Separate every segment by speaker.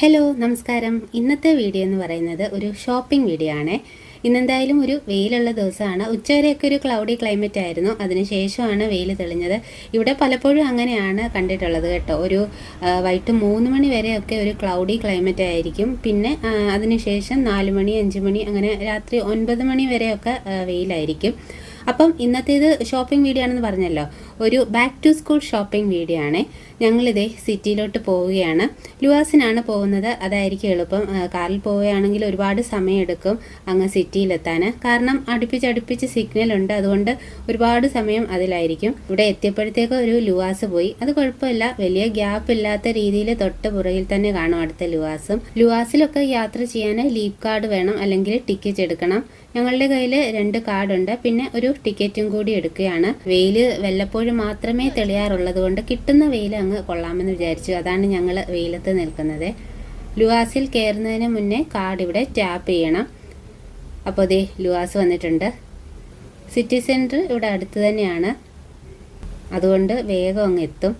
Speaker 1: Hello നമസ്കാരം. ഇന്നത്തെ video എന്ന് പറയുന്നത് ഒരു ഷോപ്പിംഗ് വീഡിയോ ആണ്. ഇന്നെന്തായാലും ഒരു വെയിലുള്ള ദിവസമാണ്. ഉച്ചവരെയൊക്കെ ഒരു ക്ലൗഡി ക്ലൈമറ്റ് ആയിരുന്നു. അതിനുശേഷമാണ് വെയിൽ തെളിഞ്ഞത്. ഇവിടെ പലപ്പോഴും അങ്ങനെയാണ് കണ്ടിട്ടുള്ളത് കേട്ടോ. ഒരു വൈകിട്ട് മൂന്ന് മണി വരെയൊക്കെ ഒരു ക്ലൗഡി ക്ലൈമറ്റ് ആയിരിക്കും. പിന്നെ അതിനുശേഷം നാല് മണി അഞ്ച് മണി അങ്ങനെ രാത്രി ഒൻപത് മണി വരെയൊക്കെ വെയിലായിരിക്കും. അപ്പം ഇന്നത്തേത് ഷോപ്പിംഗ് വീഡിയോ ആണെന്ന് പറഞ്ഞല്ലോ. ഒരു back to school shopping video ആണ്. ഞങ്ങളിതേ സിറ്റിയിലോട്ട് പോവുകയാണ്. ലുവാസിനാണ് പോകുന്നത്. അതായിരിക്കും എളുപ്പം. കാറിൽ പോവുകയാണെങ്കിൽ ഒരുപാട് സമയമെടുക്കും അങ്ങ് സിറ്റിയിലെത്താൻ കാരണം അടുപ്പിച്ചടുപ്പിച്ച് സിഗ്നൽ ഉണ്ട്. അതുകൊണ്ട് ഒരുപാട് സമയം അതിലായിരിക്കും. ഇവിടെ എത്തിയപ്പോഴത്തേക്ക് ഒരു ലുവാസ് പോയി. അത് കുഴപ്പമില്ല. വലിയ ഗ്യാപ്പ് ഇല്ലാത്ത രീതിയിൽ തൊട്ട് പുറകിൽ തന്നെ കാണും അടുത്ത ലുവാസും ലുവാസിലൊക്കെ യാത്ര ചെയ്യാൻ ലീപ് കാർഡ് വേണം അല്ലെങ്കിൽ ടിക്കറ്റ് എടുക്കണം. ഞങ്ങളുടെ കയ്യിൽ രണ്ട് കാർഡുണ്ട് പിന്നെ ഒരു ടിക്കറ്റും കൂടി എടുക്കുകയാണ്. വെയിൽ വല്ലപ്പോഴും മാത്രമേ തെളിയാറുള്ളത് കൊണ്ട് കിട്ടുന്ന വെയിൽ അങ്ങ് കൊള്ളാമെന്ന് വിചാരിച്ചു. അതാണ് ഞങ്ങൾ വെയിലത്ത് നിൽക്കുന്നത്. ലുവാസിൽ കയറുന്നതിന് മുന്നേ കാർഡ് ഇവിടെ ടാപ്പ് ചെയ്യണം. അപ്പോൾ ദേ ലുവാസ് വന്നിട്ടുണ്ട്. സിറ്റി സെന്റർ ഇവിടെ അടുത്ത് തന്നെയാണ്. അതുകൊണ്ട് വേഗം അങ്ങ് എത്തും.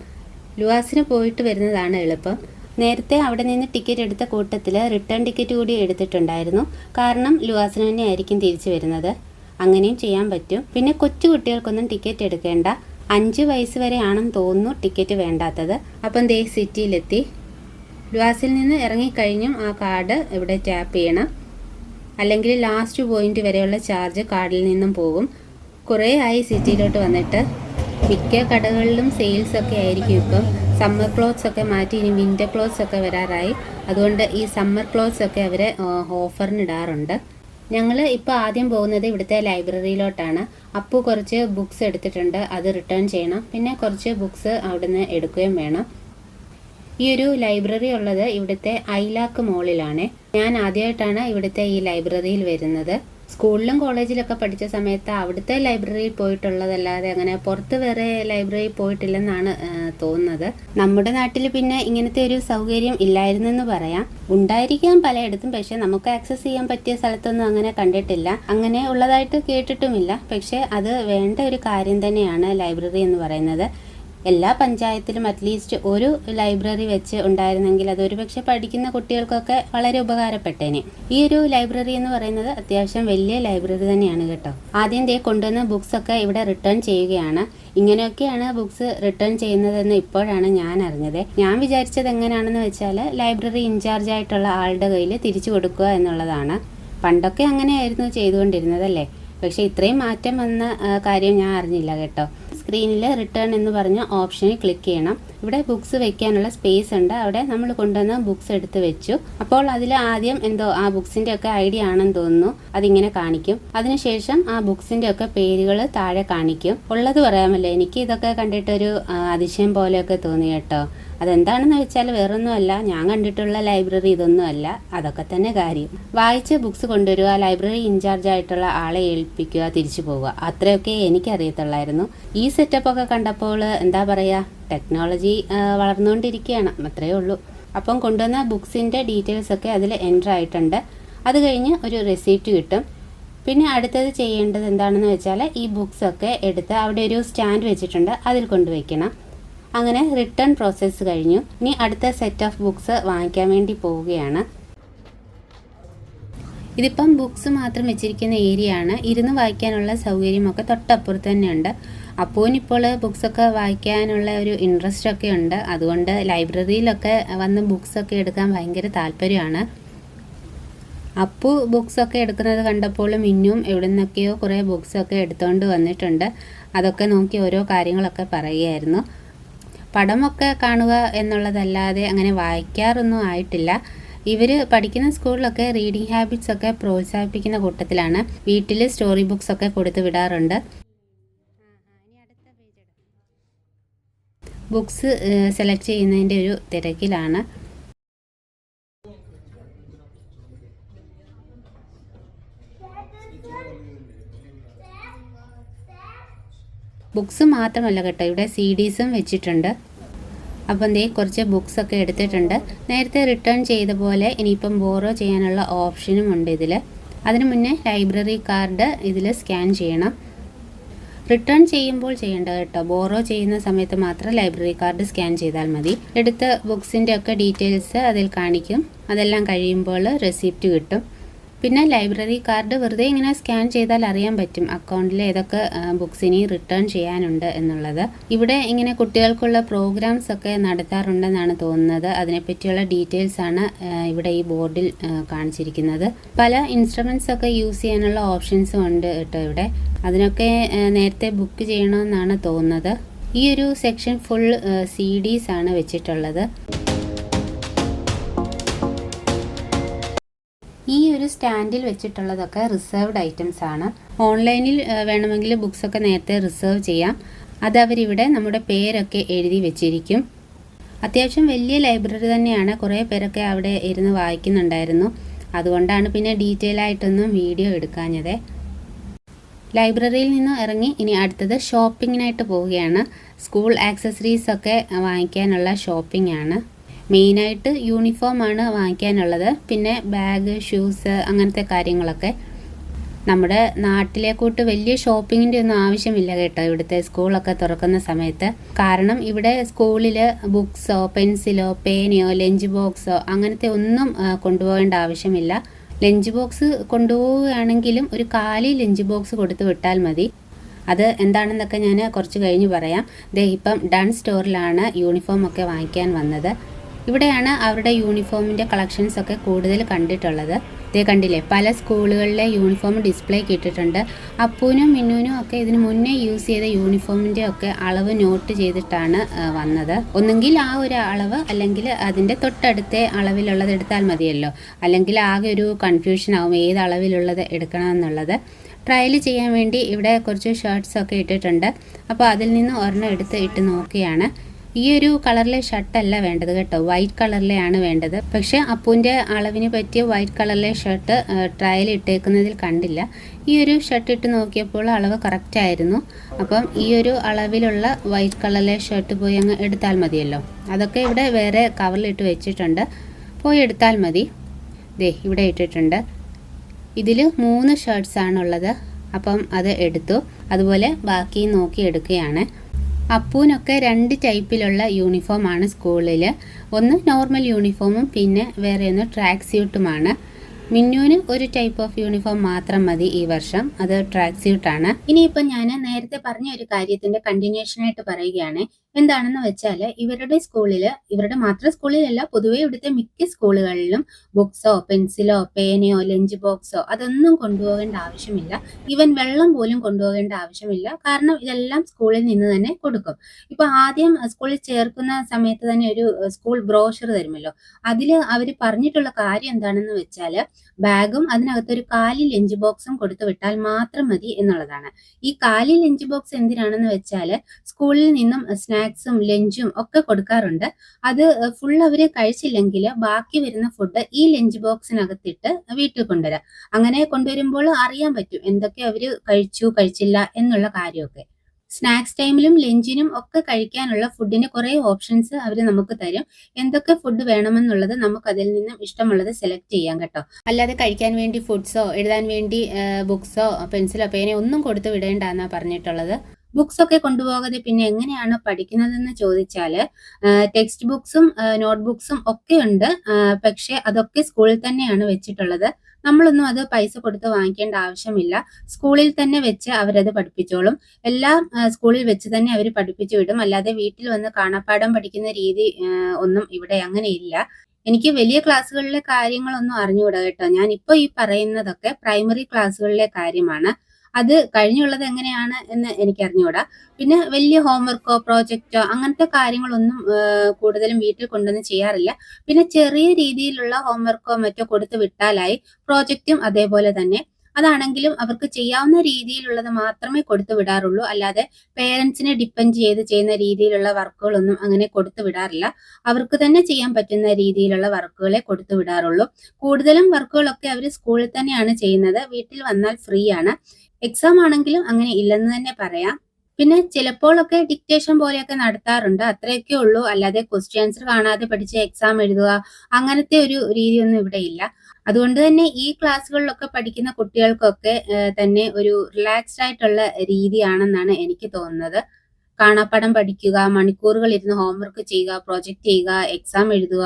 Speaker 1: ലുവാസിന് പോയിട്ട് വരുന്നതാണ് എളുപ്പം. നേരത്തെ അവിടെ നിന്ന് ടിക്കറ്റ് എടുത്ത കൂട്ടത്തിൽ റിട്ടേൺ ടിക്കറ്റ് കൂടി എടുത്തിട്ടുണ്ടായിരുന്നു. കാരണം ലുവാസിന് തന്നെ ആയിരിക്കും തിരിച്ചു വരുന്നത്. അങ്ങനെയും ചെയ്യാൻ പറ്റും. പിന്നെ കൊച്ചു കുട്ടികൾക്കൊന്നും ടിക്കറ്റ് എടുക്കേണ്ട. അഞ്ച് വയസ്സ് വരെ ആണെന്ന് തോന്നുന്നു ടിക്കറ്റ് വേണ്ടാത്തത്. അപ്പം ദേ സിറ്റിയിലെത്തി. ലുവാസിൽ നിന്ന് ഇറങ്ങിക്കഴിഞ്ഞും ആ കാർഡ് ഇവിടെ ടാപ്പ് ചെയ്യണം. അല്ലെങ്കിൽ ലാസ്റ്റ് പോയിന്റ് വരെയുള്ള ചാർജ് കാർഡിൽ നിന്നും പോകും. കുറേ ആയി സിറ്റിയിലോട്ട് വന്നിട്ട്. മിക്ക കടകളിലും സെയിൽസ് ഒക്കെ ആയിരിക്കും ഇപ്പം. സമ്മർ ക്ലോത്ത്സ് ഒക്കെ മാറ്റി ഇനി വിന്റർ ക്ലോത്ത്സ് ഒക്കെ വരാറായി. അതുകൊണ്ട് ഈ സമ്മർ ക്ലോത്ത്സ് ഒക്കെ അവർ ഓഫറിന് ഇടാറുണ്ട്. ഞങ്ങൾ ഇപ്പോൾ ആദ്യം പോകുന്നത് ഇവിടുത്തെ ലൈബ്രറിയിലോട്ടാണ്. അപ്പു കുറച്ച് ബുക്സ് എടുത്തിട്ടുണ്ട് അത് റിട്ടേൺ ചെയ്യണം. പിന്നെ കുറച്ച് ബുക്സ് അവിടുന്ന് എടുക്കുകയും വേണം. ഈ ഒരു ലൈബ്രറി ഉള്ളത് ഇവിടുത്തെ ഐലാക്ക് മോളിലാണ്. ഞാൻ ആദ്യമായിട്ടാണ് ഇവിടുത്തെ ഈ ലൈബ്രറിയിൽ വരുന്നത്. സ്കൂളിലും കോളേജിലൊക്കെ പഠിച്ച സമയത്ത് അവിടുത്തെ ലൈബ്രറിയിൽ പോയിട്ടുള്ളതല്ലാതെ അങ്ങനെ പുറത്ത് വേറെ ലൈബ്രറിയിൽ പോയിട്ടില്ലെന്നാണ് തോന്നുന്നത്. നമ്മുടെ നാട്ടിൽ പിന്നെ ഇങ്ങനത്തെ ഒരു സൗകര്യം ഇല്ലായിരുന്നെന്ന് പറയാം. ഉണ്ടായിരിക്കാം പലയിടത്തും പക്ഷെ നമുക്ക് ആക്സസ് ചെയ്യാൻ പറ്റിയ സ്ഥലത്തൊന്നും അങ്ങനെ കണ്ടിട്ടില്ല. അങ്ങനെ ഉള്ളതായിട്ട് കേട്ടിട്ടുമില്ല. പക്ഷെ അത് വേണ്ട ഒരു കാര്യം തന്നെയാണ് ലൈബ്രറി എന്ന് പറയുന്നത്. എല്ലാ പഞ്ചായത്തിലും അറ്റ്ലീസ്റ്റ് ഒരു ലൈബ്രറി വെച്ച് ഉണ്ടായിരുന്നെങ്കിൽ അത് ഒരുപക്ഷെ പഠിക്കുന്ന കുട്ടികൾക്കൊക്കെ വളരെ ഉപകാരപ്പെട്ടേനെ. ഈ ഒരു ലൈബ്രറി എന്ന് പറയുന്നത് അത്യാവശ്യം വലിയ ലൈബ്രറി തന്നെയാണ് കേട്ടോ. ആദ്യം ദേ കൊണ്ടുവന്ന ബുക്സ് ഒക്കെ ഇവിടെ റിട്ടേൺ ചെയ്യുകയാണ്. ഇങ്ങനെയൊക്കെയാണ് ബുക്സ് റിട്ടേൺ ചെയ്യുന്നതെന്ന് ഇപ്പോഴാണ് ഞാൻ അറിഞ്ഞത്. ഞാൻ വിചാരിച്ചത് എങ്ങനെയാണെന്ന് വെച്ചാൽ ലൈബ്രറി ഇൻചാർജ് ആയിട്ടുള്ള ആളുടെ കയ്യിൽ തിരിച്ചു കൊടുക്കുക എന്നുള്ളതാണ്. പണ്ടൊക്കെ അങ്ങനെയായിരുന്നു ചെയ്തുകൊണ്ടിരുന്നതല്ലേ പക്ഷെ ഇത്രയും മാറ്റം വന്ന കാര്യം ഞാൻ അറിഞ്ഞില്ല കേട്ടോ. സ്ക്രീനിൽ റിട്ടേൺ എന്ന് പറഞ്ഞ ഓപ്ഷനിൽ ക്ലിക്ക് ചെയ്യണം. ഇവിടെ ബുക്സ് വെക്കാനുള്ള സ്പേസ് ഉണ്ട്. അവിടെ നമ്മൾ കൊണ്ടുവന്ന ബുക്സ് എടുത്ത് വെച്ചു. അപ്പോൾ അതിൽ ആദ്യം എന്തോ ആ ബുക്സിന്റെ ഒക്കെ ഐഡിയ ആണെന്ന് തോന്നുന്നു. അതിങ്ങനെ കാണിക്കും. അതിനുശേഷം ആ ബുക്സിന്റെ ഒക്കെ പേരുകൾ താഴെ കാണിക്കും. ഉള്ളത് പറയാമല്ലോ. എനിക്ക് ഇതൊക്കെ കണ്ടിട്ടൊരു അതിശയം പോലെയൊക്കെ തോന്നി കേട്ടോ. അതെന്താണെന്ന് വെച്ചാൽ വേറൊന്നുമല്ല. ഞാൻ കണ്ടിട്ടുള്ള ലൈബ്രറി ഇതൊന്നുമല്ല. അതൊക്കെ തന്നെ കാര്യം. വായിച്ച ബുക്സ് കൊണ്ടുവരിക ലൈബ്രറി ഇൻചാർജ് ആയിട്ടുള്ള ആളെ ഏൽപ്പിക്കുക തിരിച്ചു പോവുക. അത്രയൊക്കെ എനിക്കറിയത്തുള്ളായിരുന്നു. ഈ സെറ്റപ്പ് ഒക്കെ കണ്ടപ്പോൾ എന്താ പറയുക? ടെക്നോളജി വളർന്നുകൊണ്ടിരിക്കുകയാണ്. അത്രയേ ഉള്ളൂ. അപ്പം കൊണ്ടുവന്ന ബുക്സിന്റെ ഡീറ്റെയിൽസ് ഒക്കെ അതിൽ എന്റർ ആയിട്ടുണ്ട്. അത് കഴിഞ്ഞ് ഒരു റെസിപ്റ്റ് കിട്ടും. പിന്നെ അടുത്തത് ചെയ്യേണ്ടത് എന്താണെന്ന് വെച്ചാൽ ഈ ബുക്സ് ഒക്കെ എടുത്ത് അവിടെ ഒരു സ്റ്റാൻഡ് വെച്ചിട്ടുണ്ട്. അതിൽ കൊണ്ടുവയ്ക്കണം. അങ്ങനെ റിട്ടേൺ പ്രോസസ്സ് കഴിഞ്ഞു. ഇനി അടുത്ത സെറ്റ് ഓഫ് ബുക്സ് വാങ്ങിക്കാൻ വേണ്ടി പോവുകയാണ്. ഇതിപ്പം ബുക്സ് മാത്രം വെച്ചിരിക്കുന്ന ഏരിയ ആണ് ഇരുന്ന് വായിക്കാനുള്ള സൗകര്യമൊക്കെ തൊട്ടപ്പുറത്ത് തന്നെയുണ്ട്. അപ്പോനിപ്പോൾ ബുക്സൊക്കെ വായിക്കാനുള്ള ഒരു ഇൻട്രസ്റ്റ് ഒക്കെ ഉണ്ട്. അതുകൊണ്ട് ലൈബ്രറിയിലൊക്കെ വന്ന് ബുക്സൊക്കെ എടുക്കാൻ ഭയങ്കര താല്പര്യമാണ്. അപ്പു ബുക്സൊക്കെ എടുക്കുന്നത് കണ്ടപ്പോൾ മിന്നും എവിടെ നിന്നൊക്കെയോ കുറേ ബുക്സൊക്കെ എടുത്തുകൊണ്ട് വന്നിട്ടുണ്ട്. അതൊക്കെ നോക്കി ഓരോ കാര്യങ്ങളൊക്കെ പറയുകയായിരുന്നു. പടമൊക്കെ കാണുക എന്നുള്ളതല്ലാതെ അങ്ങനെ വായിക്കാറൊന്നും ആയിട്ടില്ല. ഇവർ പഠിക്കുന്ന സ്കൂളിലൊക്കെ റീഡിങ് ഹാബിറ്റ്സ് ഒക്കെ പ്രോത്സാഹിപ്പിക്കുന്ന കൂട്ടത്തിലാണ്. വീട്ടിൽ സ്റ്റോറി ബുക്സ് ഒക്കെ കൊടുത്തു വിടാറുണ്ട്. ബുക്സ് സെലക്ട് ചെയ്യുന്നതിന്റെ ഒരു തിരക്കിലാണ്. ബുക്സ് മാത്രമല്ല കേട്ടോ ഇവിടെ സി ഡീസും വെച്ചിട്ടുണ്ട്. അപ്പം ദേ കുറച്ച് ബുക്സ് ഒക്കെ എടുത്തിട്ടുണ്ട്. നേരത്തെ റിട്ടേൺ ചെയ്ത പോലെ ഇനിയിപ്പം ബോറോ ചെയ്യാനുള്ള ഓപ്ഷനും ഉണ്ട് ഇതിൽ അതിനു മുന്നേ ലൈബ്രറി കാർഡ് ഇതിൽ സ്കാൻ ചെയ്യണം. റിട്ടേൺ ചെയ്യുമ്പോൾ ചെയ്യേണ്ട കേട്ടോ ബോറോ ചെയ്യുന്ന സമയത്ത് മാത്രം ലൈബ്രറി കാർഡ് സ്കാൻ ചെയ്താൽ മതി. എടുത്ത ബുക്സിന്റെ ഒക്കെ ഡീറ്റെയിൽസ് അതിൽ കാണിക്കും. അതെല്ലാം കഴിയുമ്പോൾ റെസിപ്റ്റ് കിട്ടും. പിന്നെ ലൈബ്രറി കാർഡ് വെറുതെ ഇങ്ങനെ സ്കാൻ ചെയ്താൽ അറിയാൻ പറ്റും. അക്കൗണ്ടിൽ ഏതൊക്കെ ബുക്സ് ഇനി റിട്ടേൺ ചെയ്യാനുണ്ട് എന്നുള്ളത്. ഇവിടെ ഇങ്ങനെ കുട്ടികൾക്കുള്ള പ്രോഗ്രാംസ് ഒക്കെ നടത്താറുണ്ടെന്നാണ് തോന്നുന്നത്. അതിനെപ്പറ്റിയുള്ള ഡീറ്റെയിൽസ് ആണ് ഇവിടെ ഈ ബോർഡിൽ കാണിച്ചിരിക്കുന്നത്. പല ഇൻസ്ട്രുമെന്റ്സ് ഒക്കെ യൂസ് ചെയ്യാനുള്ള ഓപ്ഷൻസും ഉണ്ട് കേട്ടോ ഇവിടെ. അതിനൊക്കെ നേരത്തെ ബുക്ക് ചെയ്യണമെന്നാണ് തോന്നുന്നത്. ഈ ഒരു സെക്ഷൻ ഫുൾ സി ഡീസ് ആണ് വെച്ചിട്ടുള്ളത്. ഒരു സ്റ്റാൻഡിൽ വെച്ചിട്ടുള്ളതൊക്കെ റിസർവ്ഡ് ഐറ്റംസ് ആണ്. ഓൺലൈനിൽ വേണമെങ്കിൽ ബുക്സ് ഒക്കെ നേരത്തെ റിസർവ് ചെയ്യാം. അത് അവരിവിടെ നമ്മുടെ പേരൊക്കെ എഴുതി വെച്ചിരിക്കും. അത്യാവശ്യം വലിയ ലൈബ്രറി തന്നെയാണ്. കുറേ പേരൊക്കെ അവിടെ ഇരുന്ന് വായിക്കുന്നുണ്ടായിരുന്നു. അതുകൊണ്ടാണ് പിന്നെ ഡീറ്റെയിൽ ആയിട്ടൊന്നും വീഡിയോ എടുക്കാഞ്ഞത്. ലൈബ്രറിയിൽ നിന്ന് ഇറങ്ങി ഇനി അടുത്തത് ഷോപ്പിങ്ങിനായിട്ട് പോവുകയാണ്. സ്കൂൾ ആക്സസറീസ് ഒക്കെ വാങ്ങിക്കാനുള്ള ഷോപ്പിംഗ് ആണ് മെയിനായിട്ട് യൂണിഫോമാണ് വാങ്ങിക്കാനുള്ളത്. പിന്നെ ബാഗ് ഷൂസ് അങ്ങനത്തെ കാര്യങ്ങളൊക്കെ. നമ്മുടെ നാട്ടിലെ വലിയ ഷോപ്പിങ്ങിന്റെ ഒന്നും ആവശ്യമില്ല കേട്ടോ ഇവിടുത്തെ സ്കൂളൊക്കെ തുറക്കുന്ന സമയത്ത്. കാരണം ഇവിടെ സ്കൂളിൽ ബുക്സോ പെൻസിലോ പേനയോ ലഞ്ച് ബോക്സോ അങ്ങനത്തെ ഒന്നും കൊണ്ടുപോകേണ്ട ആവശ്യമില്ല. ലഞ്ച് ബോക്സ് കൊണ്ടുപോവുകയാണെങ്കിലും ഒരു കാലി ലഞ്ച് ബോക്സ് കൊടുത്തു വിട്ടാൽ മതി. അത് എന്താണെന്നൊക്കെ ഞാൻ കുറച്ച് കഴിഞ്ഞ് പറയാം. ദേ ഇപ്പം ഡൺ സ്റ്റോറിലാണ് യൂണിഫോം ഒക്കെ വാങ്ങിക്കാൻ വന്നത്. ഇവിടെയാണ് അവരുടെ യൂണിഫോമിന്റെ കളക്ഷൻസ് ഒക്കെ കൂടുതൽ കണ്ടിട്ടുള്ളത്. ഇതേ കണ്ടില്ലേ പല സ്കൂളുകളിലെ യൂണിഫോം ഡിസ്പ്ലേക്ക് ഇട്ടിട്ടുണ്ട് അപ്പൂനും മിന്നൂനും ഒക്കെ ഇതിന് മുന്നേ യൂസ് ചെയ്ത യൂണിഫോമിന്റെ ഒക്കെ അളവ് നോട്ട് ചെയ്തിട്ടാണ് വന്നത്. ഒന്നുകിൽ ആ ഒരു അളവ് അല്ലെങ്കിൽ അതിന്റെ തൊട്ടടുത്ത അളവിലുള്ളത് എടുത്താൽ മതിയല്ലോ. അല്ലെങ്കിൽ ആകെ ഒരു കൺഫ്യൂഷൻ ആവും ഏത് അളവിലുള്ളത് എടുക്കണമെന്നുള്ളത്. ട്രയൽ ചെയ്യാൻ വേണ്ടി ഇവിടെ കുറച്ച് ഷർട്ട്സ് ഒക്കെ ഇട്ടിട്ടുണ്ട്. അപ്പോൾ അതിൽ നിന്ന് ഒരെണ്ണം എടുത്ത് ഇട്ട് നോക്കുകയാണ്. ഈ ഒരു കളറിലെ ഷർട്ടല്ല വേണ്ടത് കേട്ടോ. വൈറ്റ് കളറിലെയാണ് വേണ്ടത്. പക്ഷെ അപ്പൂന്റെ അളവിന് പറ്റിയ വൈറ്റ് കളറിലെ ഷർട്ട് ട്രയൽ ഇട്ടേക്കുന്നതിൽ കണ്ടില്ല. ഈ ഒരു ഷർട്ട് ഇട്ട് നോക്കിയപ്പോൾ അളവ് കറക്റ്റ് ആയിരുന്നു. അപ്പം ഈ ഒരു അളവിലുള്ള വൈറ്റ് കളറിലെ ഷർട്ട് പോയി അങ്ങ് എടുത്താൽ മതിയല്ലോ. അതൊക്കെ ഇവിടെ വേറെ കവറിലിട്ട് വെച്ചിട്ടുണ്ട്. പോയി എടുത്താൽ മതി. ദേ ഇവിടെ ഇട്ടിട്ടുണ്ട്. ഇതിൽ മൂന്ന് ഷർട്ട്സ് ആണുള്ളത്. അപ്പം അത് എടുത്തു. അതുപോലെ ബാക്കി നോക്കി എടുക്കുകയാണ്. അപ്പൂനൊക്കെ രണ്ട് ടൈപ്പിലുള്ള യൂണിഫോമാണ് സ്കൂളിൽ ഒന്ന് നോർമൽ യൂണിഫോമും പിന്നെ വേറെ ഒന്ന് ട്രാക്ക് സ്യൂട്ടുമാണ് മിന്നുവിന് ഒരു ടൈപ്പ് ഓഫ് യൂണിഫോം മാത്രം മതി ഈ വർഷം. അത് ട്രാക്ക് സ്യൂട്ടാണ് ഇനിയിപ്പോൾ ഞാൻ നേരത്തെ പറഞ്ഞ ഒരു കാര്യത്തിന്റെ കണ്ടിന്യൂഷൻ ആയിട്ട് പറയുകയാണ്. എന്താണെന്ന് വെച്ചാൽ ഇവരുടെ സ്കൂളിൽ ഇവരുടെ മാത്രം സ്കൂളിലല്ല പൊതുവെ ഇവിടുത്തെ മിക്ക സ്കൂളുകളിലും ബുക്സോ പെൻസിലോ പേനയോ ലഞ്ച് ബോക്സോ അതൊന്നും കൊണ്ടുപോകേണ്ട ആവശ്യമില്ല. ഈവൻ വെള്ളം പോലും കൊണ്ടുപോകേണ്ട ആവശ്യമില്ല. കാരണം ഇതെല്ലാം സ്കൂളിൽ നിന്ന് തന്നെ കൊടുക്കും. ഇപ്പൊ ആദ്യം സ്കൂളിൽ ചേർക്കുന്ന സമയത്ത് തന്നെ ഒരു സ്കൂൾ ബ്രോഷർ തരുമല്ലോ. അതിൽ അവർ പറഞ്ഞിട്ടുള്ള കാര്യം എന്താണെന്ന് വെച്ചാൽ ബാഗും അതിനകത്തൊരു കാലി ലഞ്ച് ബോക്സും കൊടുത്തു വിട്ടാൽ മാത്രം മതി എന്നുള്ളതാണ്. ഈ കാലി ലഞ്ച് ബോക്സ് എന്തിനാണെന്ന് വെച്ചാൽ സ്കൂളിൽ നിന്നും ലഞ്ചും ഒക്കെ കൊടുക്കാറുണ്ട്. അത് ഫുൾ അവർ കഴിച്ചില്ലെങ്കിൽ ബാക്കി വരുന്ന ഫുഡ് ഈ ലഞ്ച് ബോക്സിനകത്തിട്ട് വീട്ടിൽ കൊണ്ടുവരാം. അങ്ങനെ കൊണ്ടുവരുമ്പോൾ അറിയാൻ പറ്റും എന്തൊക്കെ അവർ കഴിച്ചു കഴിച്ചില്ല എന്നുള്ള കാര്യമൊക്കെ. സ്നാക്സ് ടൈമിലും ലഞ്ചിനും ഒക്കെ കഴിക്കാനുള്ള ഫുഡിന് കുറേ ഓപ്ഷൻസ് അവർ നമുക്ക് തരും. എന്തൊക്കെ ഫുഡ് വേണമെന്നുള്ളത് നമുക്ക് അതിൽ നിന്നും ഇഷ്ടമുള്ളത് സെലക്ട് ചെയ്യാം കേട്ടോ. അല്ലാതെ കഴിക്കാൻ വേണ്ടി ഫുഡ്സോ എഴുതാൻ വേണ്ടി ബുക്സോ പെൻസിലോ പേനയോ ഒന്നും കൊടുത്ത് വിടേണ്ടെന്നാ പറഞ്ഞിട്ടുള്ളത്. ബുക്സ് ഒക്കെ കൊണ്ടുപോകാതെ പിന്നെ എങ്ങനെയാണ് പഠിക്കുന്നതെന്ന് ചോദിച്ചാൽ ടെക്സ്റ്റ് ബുക്സും നോട്ട് ബുക്സും ഒക്കെ ഉണ്ട്. പക്ഷേ അതൊക്കെ സ്കൂളിൽ തന്നെയാണ് വെച്ചിട്ടുള്ളത്. നമ്മളൊന്നും അത് പൈസ കൊടുത്ത് വാങ്ങിക്കേണ്ട ആവശ്യമില്ല. സ്കൂളിൽ തന്നെ വെച്ച് അവരത് പഠിപ്പിച്ചോളും. എല്ലാം സ്കൂളിൽ വെച്ച് തന്നെ അവർ പഠിപ്പിച്ചു വിടും. അല്ലാതെ വീട്ടിൽ വന്ന് കാണാപ്പാഠം പഠിക്കുന്ന രീതി ഒന്നും ഇവിടെ അങ്ങനെയില്ല എനിക്ക് വലിയ ക്ലാസ്സുകളിലെ കാര്യങ്ങളൊന്നും അറിഞ്ഞുകൂടാ കേട്ടോ. ഞാൻ ഇപ്പോൾ ഈ പറയുന്നതൊക്കെ പ്രൈമറി ക്ലാസ്സുകളിലെ കാര്യമാണ്. അത് കഴിഞ്ഞുള്ളത് എങ്ങനെയാണ് എന്ന് എനിക്ക് അറിഞ്ഞുകൂടാ പിന്നെ വലിയ ഹോംവർക്കോ പ്രോജക്റ്റോ അങ്ങനത്തെ കാര്യങ്ങളൊന്നും കൂടുതലും വീട്ടിൽ കൊണ്ടുവന്ന് ചെയ്യാറില്ല. പിന്നെ ചെറിയ രീതിയിലുള്ള ഹോംവർക്കോ മറ്റോ കൊടുത്തു വിട്ടാലായി പ്രോജക്റ്റും അതേപോലെ തന്നെ. അതാണെങ്കിലും അവർക്ക് ചെയ്യാവുന്ന രീതിയിലുള്ളത് മാത്രമേ കൊടുത്തു വിടാറുള്ളൂ. അല്ലാതെ പേരൻസിനെ ഡിപ്പെൻഡ് ചെയ്ത് ചെയ്യുന്ന രീതിയിലുള്ള വർക്കുകളൊന്നും അങ്ങനെ കൊടുത്തു വിടാറില്ല. അവർക്ക് തന്നെ ചെയ്യാൻ പറ്റുന്ന രീതിയിലുള്ള വർക്കുകളെ കൊടുത്തു വിടാറുള്ളൂ. കൂടുതലും വർക്കുകളൊക്കെ അവർ സ്കൂളിൽ തന്നെയാണ് ചെയ്യുന്നത്. വീട്ടിൽ വന്നാൽ ഫ്രീ ആണ് എക്സാം ആണെങ്കിലും അങ്ങനെ ഇല്ലെന്ന് തന്നെ പറയാം. പിന്നെ ചിലപ്പോഴൊക്കെ ഡിക്റ്റേഷൻ പോലെയൊക്കെ നടത്താറുണ്ട്. അത്രയൊക്കെ ഉള്ളൂ. അല്ലാതെ ക്വസ്റ്റ്യൻ ആൻസർ കാണാതെ പഠിച്ച് എക്സാം എഴുതുക അങ്ങനത്തെ ഒരു രീതിയൊന്നും ഇവിടെ ഇല്ല. അതുകൊണ്ട് തന്നെ ഈ ക്ലാസ്സുകളിലൊക്കെ പഠിക്കുന്ന കുട്ടികൾക്കൊക്കെ തന്നെ ഒരു റിലാക്സ്ഡ് ആയിട്ടുള്ള രീതിയാണെന്നാണ് എനിക്ക് തോന്നുന്നത്. കാണാപ്പാഠം പഠിക്കുക, മണിക്കൂറുകൾ ഇരുന്ന് ഹോംവർക്ക് ചെയ്യുക, പ്രൊജക്റ്റ് ചെയ്യുക, എക്സാം എഴുതുക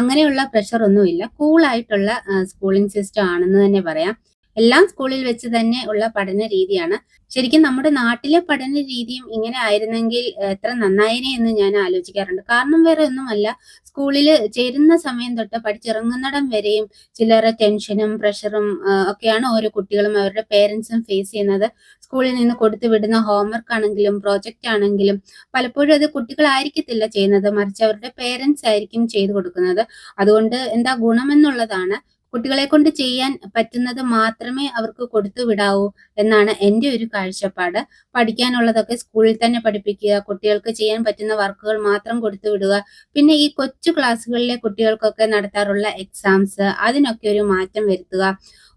Speaker 1: അങ്ങനെയുള്ള പ്രഷർ ഒന്നുമില്ല. കൂളായിട്ടുള്ള സ്കൂളിംഗ് സിസ്റ്റം ആണെന്ന് തന്നെ പറയാം. എല്ലാം സ്കൂളിൽ വെച്ച് തന്നെ ഉള്ള പഠന രീതിയാണ്. ശരിക്കും നമ്മുടെ നാട്ടിലെ പഠന രീതിയും ഇങ്ങനെ ആയിരുന്നെങ്കിൽ എത്ര നന്നായിനെ എന്ന് ഞാൻ ആലോചിക്കാറുണ്ട്. കാരണം വേറെ ഒന്നുമല്ല സ്കൂളിൽ ചേരുന്ന സമയം തൊട്ട് പഠിച്ചിറങ്ങുന്നിടം വരെയും ചിലരെ ടെൻഷനും പ്രഷറും ഒക്കെയാണ് ഓരോ കുട്ടികളും അവരുടെ പേരൻസും ഫേസ് ചെയ്യുന്നത്. സ്കൂളിൽ നിന്ന് കൊടുത്തു വിടുന്ന ഹോംവർക്ക് ആണെങ്കിലും പ്രോജക്റ്റ് ആണെങ്കിലും പലപ്പോഴും അത് കുട്ടികളായിരിക്കത്തില്ല ചെയ്യുന്നത്. മറിച്ച് അവരുടെ പേരൻസ് ആയിരിക്കും ചെയ്തു കൊടുക്കുന്നത്. അതുകൊണ്ട് എന്താ ഗുണമെന്നുള്ളതാണ് കുട്ടികളെ കൊണ്ട് ചെയ്യാൻ പറ്റുന്നത് മാത്രമേ അവർക്ക് കൊടുത്തു വിടാവൂ എന്നാണ് എന്റെ ഒരു കാഴ്ചപ്പാട്. പഠിക്കാനുള്ളതൊക്കെ സ്കൂളിൽ തന്നെ പഠിപ്പിക്കുക, കുട്ടികൾക്ക് ചെയ്യാൻ പറ്റുന്ന വർക്കുകൾ മാത്രം കൊടുത്തു വിടുക. പിന്നെ ഈ കൊച്ചു ക്ലാസ്സുകളിലെ കുട്ടികൾക്കൊക്കെ നടത്താറുള്ള എക്സാംസ് അതിനൊക്കെ ഒരു മാറ്റം വരുത്തുക.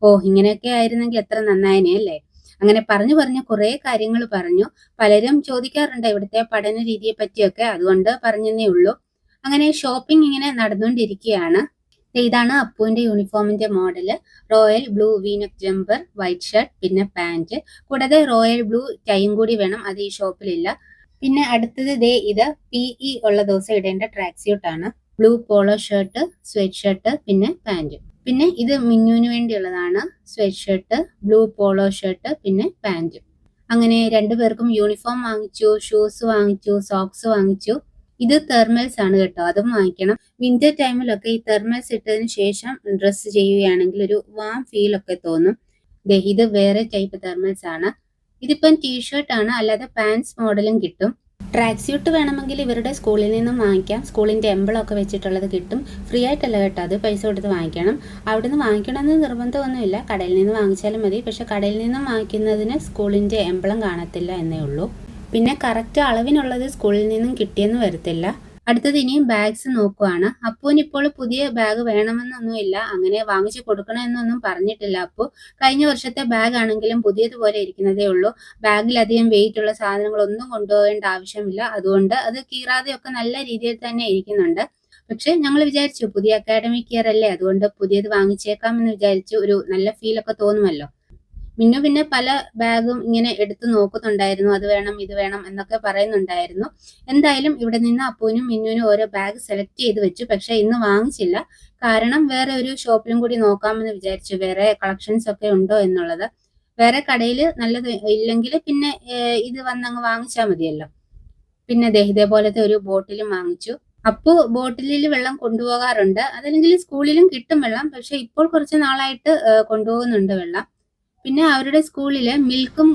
Speaker 1: ഓ ഇങ്ങനെയൊക്കെ ആയിരുന്നെങ്കിൽ എത്ര നന്നായനെ അല്ലേ? അങ്ങനെ പറഞ്ഞു പറഞ്ഞ് കുറേ കാര്യങ്ങൾ പറഞ്ഞു. പലരും ചോദിക്കാറുണ്ട് ഇവിടുത്തെ പഠന രീതിയെ പറ്റിയൊക്കെ. അതുകൊണ്ട് പറഞ്ഞതേ ഉള്ളൂ. അങ്ങനെ ഷോപ്പിംഗ് ഇങ്ങനെ നടന്നുകൊണ്ടിരിക്കുകയാണ്. ഇതാണ് അപ്പുവിന്റെ യൂണിഫോമിന്റെ model. Royal blue V-neck jumper, white shirt, പിന്നെ പാന്റ്. കൂടാതെ റോയൽ ബ്ലൂ ടൈം കൂടി വേണം. അത് ഈ ഷോപ്പിലില്ല. പിന്നെ അടുത്തത് ദേ ഇത് ഇ ഉള്ള ദിവസം ഇടേണ്ട ട്രാക്ക് സ്യൂട്ട് ആണ്. Blue polo shirt, sweat shirt, പിന്നെ പാന്റ്. പിന്നെ ഇത് മിന്നുവിന് വേണ്ടിയുള്ളതാണ്. Sweat shirt, blue polo shirt, പിന്നെ പാന്റ്. അങ്ങനെ രണ്ടുപേർക്കും യൂണിഫോം വാങ്ങിച്ചു, ഷൂസ് വാങ്ങിച്ചു, സോക്സ് വാങ്ങിച്ചു. ഇത് തെർമൽസ് ആണ് കേട്ടോ. അതും വാങ്ങിക്കണം. വിന്റർ ടൈമിലൊക്കെ ഈ തെർമൽസ് ഇട്ടതിന് ശേഷം ഡ്രസ്സ് ചെയ്യുകയാണെങ്കിൽ ഒരു വാം ഫീൽ ഒക്കെ തോന്നും. ഇത് വേറെ ടൈപ്പ് തെർമൽസ് ആണ്. ഇതിപ്പം ടീ-ഷർട്ട് ആണ്. അല്ലാതെ പാൻസ് മോഡലും കിട്ടും. ട്രാക്ക് സ്യൂട്ട് വേണമെങ്കിൽ ഇവരുടെ സ്കൂളിൽ നിന്നും വാങ്ങിക്കാം. സ്കൂളിന്റെ എംബ്ലം ഒക്കെ വെച്ചിട്ടുള്ളത് കിട്ടും. ഫ്രീ ആയിട്ടല്ല കേട്ടോ. അത് പൈസ കൊടുത്ത് വാങ്ങിക്കണം. അവിടെ നിന്ന് വാങ്ങിക്കണമെന്ന് നിർബന്ധമൊന്നുമില്ല. കടയിൽ നിന്ന് വാങ്ങിച്ചാലും മതി. പക്ഷെ കടയിൽ നിന്നും വാങ്ങിക്കുന്നതിന് സ്കൂളിന്റെ എംബ്ലം കാണത്തില്ല എന്നേ ഉള്ളൂ. പിന്നെ കറക്റ്റ് അളവിനുള്ളത് സ്കൂളിൽ നിന്നും കിട്ടിയെന്ന് വരത്തില്ല. അടുത്തത് ഇനിയും ബാഗ്സ് നോക്കുവാണ്. അപ്പൂനിപ്പോൾ പുതിയ ബാഗ് വേണമെന്നൊന്നുമില്ല. അങ്ങനെ വാങ്ങിച്ചു കൊടുക്കണമെന്നൊന്നും പറഞ്ഞിട്ടില്ല അപ്പു. കഴിഞ്ഞ വർഷത്തെ ബാഗ് ആണെങ്കിലും പുതിയതുപോലെ ഇരിക്കുന്നതേ ഉള്ളൂ. ബാഗിൽ അധികം വെയിറ്റ് ഉള്ള സാധനങ്ങളൊന്നും കൊണ്ടുപോകേണ്ട ആവശ്യമില്ല. അതുകൊണ്ട് അത് കീറാതെയൊക്കെ നല്ല രീതിയിൽ തന്നെ ഇരിക്കുന്നുണ്ട്. പക്ഷെ ഞങ്ങൾ വിചാരിച്ചു പുതിയ അക്കാഡമിക് ഇയർ അല്ലേ അതുകൊണ്ട് പുതിയത് വാങ്ങിച്ചേക്കാം എന്ന് വിചാരിച്ചു. ഒരു നല്ല ഫീലൊക്കെ തോന്നുമല്ലോ. മിന്നു പിന്നെ പല ബാഗും ഇങ്ങനെ എടുത്തു നോക്കുന്നുണ്ടായിരുന്നു. അത് വേണം ഇത് വേണം എന്നൊക്കെ പറയുന്നുണ്ടായിരുന്നു. എന്തായാലും ഇവിടെ നിന്ന് അപ്പുവിനും മിന്നുവിനും ഓരോ ബാഗ് സെലക്ട് ചെയ്ത് വെച്ചു. പക്ഷെ ഇന്ന് വാങ്ങിച്ചില്ല. കാരണം വേറെ ഒരു ഷോപ്പിലും കൂടി നോക്കാമെന്ന് വിചാരിച്ചു. വേറെ കളക്ഷൻസ് ഒക്കെ ഉണ്ടോ എന്നുള്ളത്. വേറെ കടയിൽ നല്ലത് ഇല്ലെങ്കിൽ പിന്നെ ഇത് വന്നങ്ങ് വാങ്ങിച്ചാൽ മതിയല്ലോ. പിന്നെ ദേ പോലത്തെ ഒരു ബോട്ടിലും വാങ്ങിച്ചു. അപ്പു ബോട്ടിലിൽ വെള്ളം കൊണ്ടുപോകാറുണ്ട്. അതല്ലെങ്കിൽ സ്കൂളിലും കിട്ടും വെള്ളം. പക്ഷെ ഇപ്പോൾ കുറച്ച് നാളായിട്ട് കൊണ്ടുപോകുന്നുണ്ട് വെള്ളം. പിന്നെ അവരുടെ സ്കൂളിൽ മിൽക്കും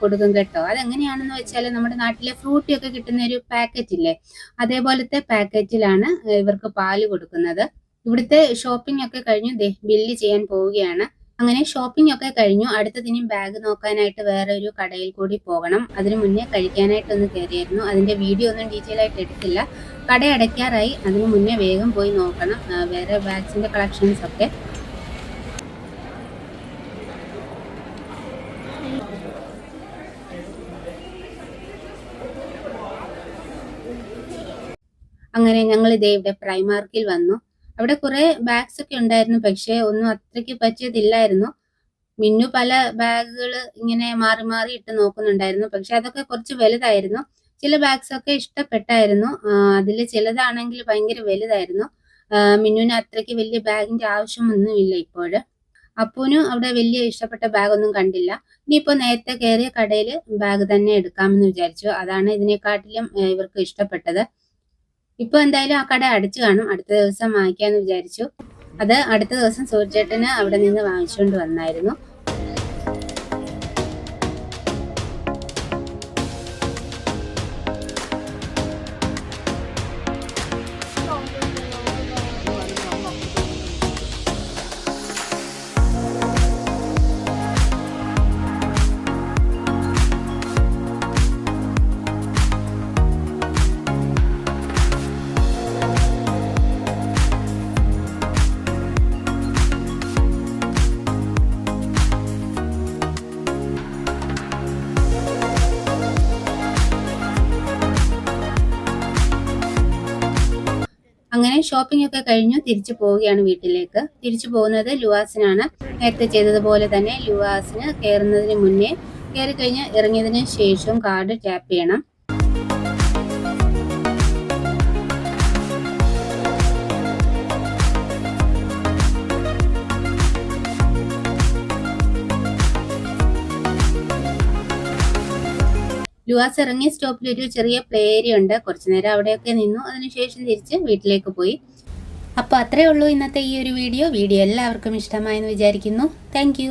Speaker 1: കൊടുക്കും കേട്ടോ. അതെങ്ങനെയാണെന്ന് വെച്ചാൽ നമ്മുടെ നാട്ടിലെ ഫ്രൂട്ടി ഒക്കെ കിട്ടുന്ന ഒരു പാക്കറ്റ് ഇല്ലേ? അതേപോലത്തെ പാക്കറ്റിലാണ് ഇവർക്ക് പാൽ കൊടുക്കുന്നത്. ഇവിടുത്തെ ഷോപ്പിംഗ് ഒക്കെ കഴിഞ്ഞു. ബില്ല് ചെയ്യാൻ പോവുകയാണ്. അങ്ങനെ ഷോപ്പിംഗ് ഒക്കെ കഴിഞ്ഞു. അടുത്തതിനും ബാഗ് നോക്കാനായിട്ട് വേറെ ഒരു കടയിൽ കൂടി പോകണം. അതിനു മുന്നേ കഴിക്കാനായിട്ടൊന്ന് കയറിയായിരുന്നു. അതിന്റെ വീഡിയോ ഒന്നും ഡീറ്റെയിൽ ആയിട്ട് എടുത്തില്ല. കട അടയ്ക്കാറായി. അതിനു മുന്നേ വേഗം പോയി നോക്കണം. വേറെ ബാഗ്സിന്റെ കളക്ഷൻസ് ഒക്കെ. അങ്ങനെ ഞങ്ങൾ ഇതേ ഇവിടെ പ്രൈമാർക്കിൽ വന്നു. അവിടെ കുറെ ബാഗ്സ് ഒക്കെ ഉണ്ടായിരുന്നു. പക്ഷേ ഒന്നും അത്രയ്ക്ക് പറ്റിയതില്ലായിരുന്നു. മിന്നു പല ബാഗുകൾ ഇങ്ങനെ മാറി മാറി ഇട്ട് നോക്കുന്നുണ്ടായിരുന്നു. പക്ഷെ അതൊക്കെ കുറച്ച് വലുതായിരുന്നു. ചില ബാഗ്സ് ഒക്കെ ഇഷ്ടപ്പെട്ടായിരുന്നു. അതിൽ ചിലതാണെങ്കിൽ ഭയങ്കര വലുതായിരുന്നു. മിന്നുവിന് അത്രയ്ക്ക് വലിയ ബാഗിന്റെ ആവശ്യമൊന്നുമില്ല ഇപ്പോഴ്. അപ്പൂനും അവിടെ വലിയ ഇഷ്ടപ്പെട്ട ബാഗൊന്നും കണ്ടില്ല. ഇനിയിപ്പോ നേരത്തെ കയറിയ കടയിൽ ബാഗ് തന്നെ എടുക്കാമെന്ന് വിചാരിച്ചു. അതാണ് ഇതിനെക്കാട്ടിലും ഇവർക്ക് ഇഷ്ടപ്പെട്ടത്. ഇപ്പൊ എന്തായാലും ആ കട അടച്ചു കാണും. അടുത്ത ദിവസം വാങ്ങിക്കാന്ന് വിചാരിച്ചു. അത് അടുത്ത ദിവസം സൂര്യേട്ടന് അവിടെ നിന്ന് വാങ്ങിച്ചുകൊണ്ട് വന്നായിരുന്നു. അങ്ങനെ ഷോപ്പിംഗ് ഒക്കെ കഴിഞ്ഞു തിരിച്ചു പോവുകയാണ് വീട്ടിലേക്ക്. തിരിച്ചു പോകുന്നത് ലുവാസിനാണ്. നേരത്തെ ചെയ്തതുപോലെ തന്നെ ലുവാസിന് കയറുന്നതിന് മുന്നേ കയറി കഴിഞ്ഞ് ഇറങ്ങിയതിന് ശേഷവും കാർഡ് ടാപ്പ് ചെയ്യണം. ലുവാസ് ഇറങ്ങിയ സ്റ്റോപ്പിൽ ഒരു ചെറിയ പ്ലേ ഏരിയ ഉണ്ട്. കുറച്ചു നേരം അവിടെയൊക്കെ നിന്നു. അതിനുശേഷം തിരിച്ച് വീട്ടിലേക്ക് പോയി. അപ്പോൾ അത്രേ ഉള്ളൂ ഇന്നത്തെ ഈ ഒരു വീഡിയോ വീഡിയോ എല്ലാവർക്കും ഇഷ്ടമായെന്ന് വിചാരിക്കുന്നു. താങ്ക്